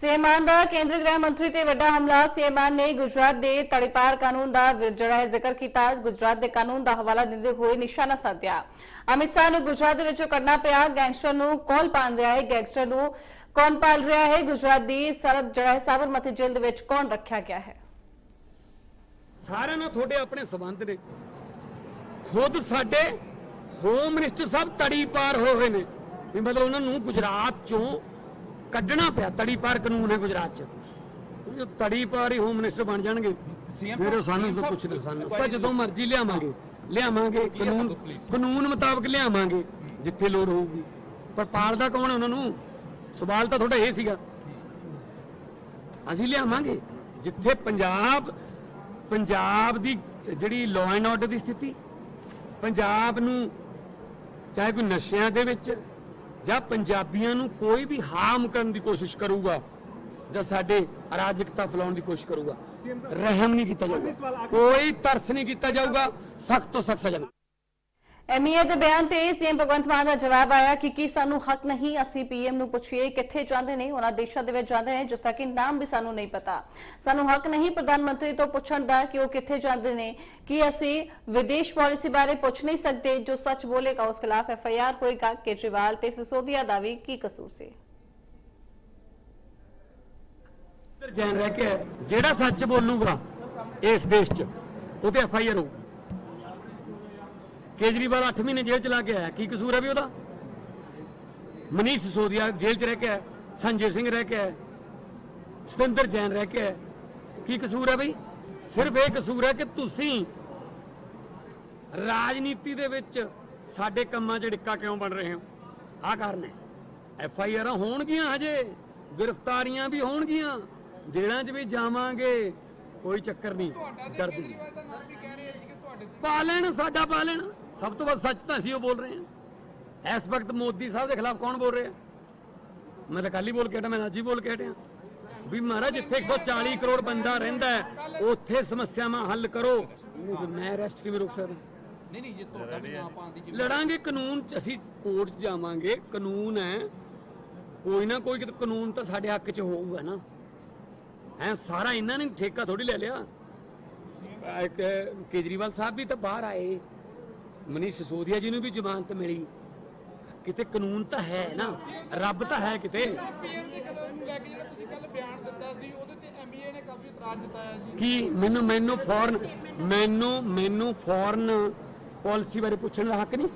ਸੀਐਮਾਨ ਦਾ ਕੇਂਦਰੀ ਗ੍ਰਹਿ ਮੰਤਰੀ ਤੇ ਵੱਡਾ ਹਮਲਾ ਸੀਐਮਾਨ ਨੇ ਗੁਜਰਾਤ ਦੇ ਤੜੀਪਾਰ ਕਾਨੂੰਨ ਦਾ ਜਿਹੜਾ ਹੈ ਜ਼ਿਕਰ ਕੀਤਾ। ਗੁਜਰਾਤ ਦੇ ਕਾਨੂੰਨ ਦਾ ਹਵਾਲਾ ਦਿੰਦੇ ਹੋਏ ਨਿਸ਼ਾਨਾ ਸਾਧਿਆ। ਅਮਿਤ ਸ਼ਾਹ ਨੂੰ ਗੁਜਰਾਤ ਦੇ ਵਿੱਚੋਂ ਕੱਢਣਾ ਪਿਆ। ਗੈਂਗਸਟਰ ਨੂੰ ਕੌਣ ਪਾਲ ਰਿਹਾ ਹੈ। ਗੈਂਗਸਟਰ ਨੂੰ ਕੌਣ ਪਾਲ ਰਿਹਾ ਹੈ? ਗੁਜਰਾਤ ਦੀ ਸਰਬ ਜਿਹੜਾ ਹੈ ਸਾਬਰਮਤੀ ਜੇਲ੍ਹ ਦੇ ਵਿੱਚ ਕੌਣ ਰੱਖਿਆ ਗਿਆ ਹੈ? ਸਾਰਿਆਂ ਨਾਲ ਤੁਹਾਡੇ ਆਪਣੇ ਸਬੰਧ ਨੇ। ਖੁਦ ਸਾਡੇ ਹੋਮ ਮਿਨਿਸਟਰ ਸਾਹਿਬ ਤੜੀ ਹੋਏ ਨੇ। ਵੀ ਮਤਲਬ ਉਹਨਾਂ ਨੂੰ ਗੁਜਰਾਤ ਚੋਂ ਕੱਢਣਾ ਪਿਆ ਤੜੀ ਪਾਰ ਕਾਨੂੰਨ ਹੈ ਗੁਜਰਾਤ 'ਚ। ਉਹ ਤੜੀ ਪਾਰ ਹੀ ਹੋਮ ਮਿਨਿਸਟਰ ਬਣ ਜਾਣਗੇ। ਮੇਰੇ ਸਾਨੂੰ ਤਾਂ ਪੁੱਛਦੇ ਸਾਨੂੰ। ਤਾਂ ਜਦੋਂ ਮਰਜ਼ੀ ਲਿਆਵਾਂਗੇ ਲਿਆਵਾਂਗੇ ਕਾਨੂੰਨ ਕਾਨੂੰਨ ਮੁਤਾਬਕ ਲਿਆਵਾਂਗੇ ਜਿੱਥੇ ਲੋੜ ਹੋਊਗੀ। ਪਰ ਪਾਲਦਾ ਕੌਣ ਉਹਨਾਂ ਨੂੰ? ਸਵਾਲ ਤਾਂ ਤੁਹਾਡਾ ਇਹ ਸੀਗਾ। ਅਸੀਂ ਲਿਆਵਾਂਗੇ ਜਿੱਥੇ ਪੰਜਾਬ ਪੰਜਾਬ ਦੀ ਜਿਹੜੀ ਲਾਅ ਐਂਡ ਆਰਡਰ ਦੀ ਸਥਿਤੀ ਪੰਜਾਬ ਨੂੰ ਚਾਹੇ ਕੋਈ ਨਸ਼ਿਆਂ ਦੇ ਵਿੱਚ ਜਾਂ ਪੰਜਾਬੀਆਂ ਨੂੰ ਕੋਈ ਵੀ ਹਾਰਮ ਕਰਨ ਦੀ ਕੋਸ਼ਿਸ਼ ਕਰੂਗਾ ਜਾਂ ਸਾਡੇ ਅਰਾਜਕਤਾ ਫੈਲਾਉਣ ਦੀ ਕੋਸ਼ਿਸ਼ ਕਰੂਗਾ ਰਹਿਮ ਨਹੀਂ ਕੀਤਾ ਜਾਊਗਾ। ਕੋਈ ਤਰਸ ਨਹੀਂ ਕੀਤਾ ਜਾਊਗਾ ਸਖਤ ਤੋਂ ਸਖਤ ਸਜ਼ਾ ਐਮਈਏ ਦੇ ਬਿਆਨ ਤੇ ਸੀਐਮ ਭਗਵੰਤ ਮਾਨ ਦਾ ਜਵਾਬ ਆਇਆ ਕਿ ਕੀ ਸਾਨੂੰ ਹੱਕ ਨਹੀਂ ਅਸੀਂ ਪੀਐਮ ਨੂੰ ਪੁੱਛੀਏ ਕਿੱਥੇ ਜਾਂਦੇ ਨੇ, ਉਹਨਾਂ ਦੇਸ਼ਾਂ ਦੇ ਵਿੱਚ ਜਾਂਦੇ ਨੇ, ਜਿਸ ਦਾ ਕਿ ਨਾਮ ਵੀ ਸਾਨੂੰ ਨਹੀਂ ਪਤਾ। ਸਾਨੂੰ ਹੱਕ ਨਹੀਂ ਪ੍ਰਧਾਨ ਮੰਤਰੀ ਤੋਂ ਪੁੱਛਣ ਦਾ ਕਿ ਉਹ ਕਿੱਥੇ ਜਾਂਦੇ ਨੇ, ਕਿ ਅਸੀਂ ਵਿਦੇਸ਼ ਪਾਲਿਸੀ ਬਾਰੇ ਪੁੱਛ ਨਹੀਂ ਸਕਦੇ, ਜੋ ਸੱਚ ਬੋਲੇਗਾ ਉਸ ਖਿਲਾਫ ਐਫਆਈਆਰ ਹੋਏਗਾ, ਕੇਜਰੀਵਾਲ ਤੇ ਸਿਸੋਦੀਆ ਦਾ ਵੀ ਕੀ ਕਸੂਰ ਸੀ? ਜੈਨ ਰਹਿ ਕੇ ਜਿਹੜਾ ਸੱਚ ਬੋਲੂਗਾ ਇਸ ਦੇਸ਼ 'ਚ, ਉਹ ਤੇ ਐਫ ਕੇਜਰੀਵਾਲ 8 ਮਹੀਨੇ ਜੇਲ੍ਹ ਚ ਲਾ ਕੇ ਆਇਆ। ਕੀ ਕਸੂਰ ਹੈ ਵੀ ਉਹਦਾ? ਮਨੀਸ਼ ਸਿਸੋਦੀਆ ਜੇਲ੍ਹ ਚ ਰਹਿ ਕੇ ਆਇਆ ਸੰਜੇ ਸਿੰਘ ਰਹਿ ਕੇ ਆਇਆ ਸਤਿੰਦਰ ਜੈਨ ਰਹਿ ਕੇ ਆਇਆ। ਕੀ ਕਸੂਰ ਹੈ ਬਈ? ਸਿਰਫ ਇਹ ਕਸੂਰ ਹੈ ਕਿ ਤੁਸੀਂ ਰਾਜਨੀਤੀ ਦੇ ਵਿੱਚ ਸਾਡੇ ਕੰਮਾਂ 'ਚ ਡਿੱਕਾ ਕਿਉਂ ਬਣ ਰਹੇ ਹੋ? ਆਹ ਕਾਰਨ ਹੈ। ਐਫ ਆਈ ਆਰਾਂ ਹੋਣਗੀਆਂ ਹਜੇ ਗ੍ਰਿਫਤਾਰੀਆਂ ਵੀ ਹੋਣਗੀਆਂ ਜੇਲ੍ਹਾਂ 'ਚ ਵੀ ਜਾਵਾਂਗੇ ਕੋਈ ਚੱਕਰ ਨਹੀਂ। ਡਰਦੇ ਨਹੀਂ। ਕੇਜਰੀਵਾਲ ਦਾ ਨਾਮ ਵੀ ਕਹਿ ਰਹੇ ਆ ਜੀ ਕਿ ਤੁਹਾਡੇ ਪਾ ਲੈਣ ਸਾਡਾ ਪਾ ਲੈਣ। ਸਭ ਤੋਂ ਵੱਧ ਸੱਚ ਤਾਂ ਅਸੀਂ ਉਹ ਬੋਲ ਰਹੇ ਹਾਂ। ਇਸ ਵਕਤ ਮੋਦੀ ਸਾਹਿਬ ਦੇ ਖਿਲਾਫ ਕੌਣ ਬੋਲ ਰਿਹਾ? ਮੈਂ ਤਾਂ ਕੱਲ ਬੋਲ ਕੇ ਹਟਿਆ ਮੈਂ ਅੱਜ ਹੀ ਬੋਲ ਕੇ ਹਟਿਆ। ਵੀ ਮਹਾਰਾਜ ਜਿੱਥੇ 140 ਕਰੋੜ ਬੰਦਾ ਰਹਿੰਦਾ ਹੈ ਉੱਥੇ ਸਮੱਸਿਆਵਾਂ ਹੱਲ ਕਰੋ। ਮੈਂ ਅਰੈਸਟ ਕਿਵੇਂ ਰੋਕ ਸਕਦਾ? ਨਹੀਂ ਨਹੀਂ ਜੇ ਤੁਹਾਡਾ ਵੀ ਨਾਮ ਪਾਉਣ ਦੀ ਲੜਾਂਗੇ ਕਾਨੂੰਨ ਚ ਅਸੀਂ ਕੋਰਟ 'ਚ ਜਾਵਾਂਗੇ। ਕਾਨੂੰਨ ਹੈ ਕੋਈ ਨਾ ਕੋਈ ਕਾਨੂੰਨ ਤਾਂ ਸਾਡੇ ਹੱਕ 'ਚ ਹੋਊਗਾ ਨਾ। ਐ ਸਾਰਾ ਇਹਨਾਂ ਨੇ ਠੇਕਾ ਥੋੜੀ ਲੈ ਲਿਆ। ਕੇਜਰੀਵਾਲ ਸਾਹਿਬ ਵੀ ਤਾਂ ਬਾਹਰ ਆਏ। ਮਨੀਸ਼ ਸਿਸੋਦੀਆ ਜੀ ਨੂੰ ਵੀ ਜ਼ਮਾਨਤ ਮਿਲੀ। ਕਿਤੇ ਕਾਨੂੰਨ ਤਾਂ ਹੈ ਨਾ ਰੱਬ ਤਾਂ ਹੈ ਕਿਤੇ। ਪੀਐਮ ਦੇ ਕਲਰ ਨੂੰ ਲੈ ਕੇ ਜਿਹੜਾ ਤੁਸੀਂ ਕੱਲ ਬਿਆਨ ਦਿੱਤਾ ਸੀ ਉਹਦੇ ਤੇ ਐਮਬੀਏ ਨੇ ਕਾਫੀ ਇਤਰਾਜ਼ ਜਤਾਇਆ ਜੀ ਕੀ ਮੈਨੂੰ ਮੈਨੂੰ ਫੌਰਨ ਮੈਨੂੰ ਮੈਨੂੰ ਫੌਰਨ ਪਾਲਿਸੀ ਬਾਰੇ ਪੁੱਛਣ ਦਾ ਹੱਕ ਨਹੀਂ?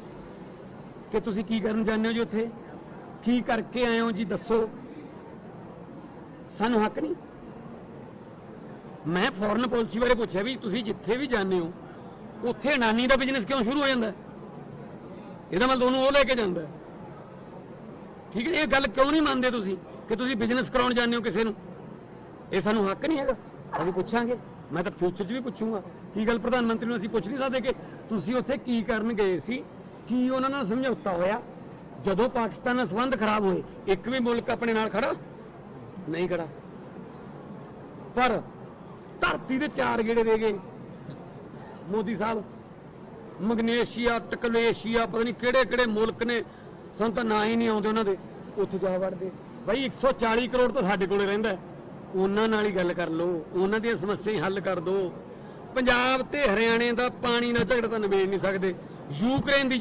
ਕਿ ਤੁਸੀਂ ਕੀ ਕਰਨ ਜਾਂਦੇ ਹੋ ਜੀ ਉੱਥੇ? ਕੀ ਕਰਕੇ ਆਏ ਹੋ ਜੀ ਦੱਸੋ। ਸਾਨੂੰ ਹੱਕ ਨਹੀਂ। ਮੈਂ ਫੌਰਨ ਪਾਲਿਸੀ ਬਾਰੇ ਪੁੱਛਿਆ ਵੀ ਤੁਸੀਂ ਜਿੱਥੇ ਵੀ ਜਾਂਦੇ ਹੋ ਉੱਥੇ ਨਾਨੀ ਦਾ ਬਿਜ਼ਨਸ ਕਿਉਂ ਸ਼ੁਰੂ ਹੋ ਜਾਂਦਾ? ਹੈ? ਇਹਦਾ ਮਤਲਬ ਉਹਨੂੰ ਉਹ ਲੈ ਕੇ ਜਾਂਦਾ। ਠੀਕ ਹੈ, ਇਹ ਗੱਲ ਕਿਉਂ ਨਹੀਂ ਮੰਨਦੇ ਤੁਸੀਂ ਕਿ ਤੁਸੀਂ ਬਿਜ਼ਨਸ ਕਰਾਉਣ ਜਾਂਦੇ ਹੋ ਕਿਸੇ ਨੂੰ? ਇਹ ਸਾਨੂੰ ਹੱਕ ਨਹੀਂ ਹੈਗਾ। ਅਸੀਂ ਪੁੱਛਾਂਗੇ। ਮੈਂ ਤਾਂ ਫਿਊਚਰ 'ਚ ਵੀ ਪੁੱਛੂੰਗਾ। ਕੀ ਗੱਲ ਪ੍ਰਧਾਨ ਮੰਤਰੀ ਨੂੰ ਅਸੀਂ ਪੁੱਛ ਨਹੀਂ ਸਕਦੇ ਕਿ ਤੁਸੀਂ ਉੱਥੇ ਕੀ ਕਰਨ ਗਏ ਸੀ? ਕੀ ਉਹਨਾਂ ਨਾਲ ਸਮਝੌਤਾ ਹੋਇਆ? ਜਦੋਂ ਪਾਕਿਸਤਾਨ ਨਾਲ ਸੰਬੰਧ ਖਰਾਬ ਹੋਏ, ਇੱਕ ਵੀ ਮੁਲਕ ਆਪਣੇ ਨਾਲ ਖੜਾ ਨਹੀਂ ਖੜਾ। ਪਰ ਧਰਤੀ ਦੇ ਚਾਰ ਗੇੜੇ ਦੇ ਗਏ। ਮੋਦੀ ਸਾਹਿਬ, ਮਗਨੇਸ਼ੀਆ, ਟਕਲੇਸ਼ੀਆ, ਪਤਾ ਨਹੀਂ ਕਿਹੜੇ ਕਿਹੜੇ ਮੁਲਕ ਨੇ, ਸਾਨੂੰ ਤਾਂ ਨਾਂ ਹੀ ਨਹੀਂ ਆਉਂਦੇ ਉਹਨਾਂ ਦੇ। ਉੱਥੇ ਜਾ ਵੜਦੇ। ਬਈ 140 ਕਰੋੜ ਤਾਂ ਸਾਡੇ ਕੋਲੇ ਰਹਿੰਦਾ ਉਹਨਾਂ ਨਾਲ ਹੀ ਗੱਲ ਕਰ ਲਓ। ਉਹਨਾਂ ਦੀਆਂ ਸਮੱਸਿਆਵਾਂ ਹੱਲ ਕਰ ਦਿਓ। ਪੰਜਾਬ ਤੇ ਹਰਿਆਣੇ ਦਾ ਪਾਣੀ ਨਾਲ ਝਗੜਾ ਤਾਂ ਨਿਬੇੜ ਨਹੀਂ ਸਕਦੇ। ਯੂਕਰੇਨ ਦੀ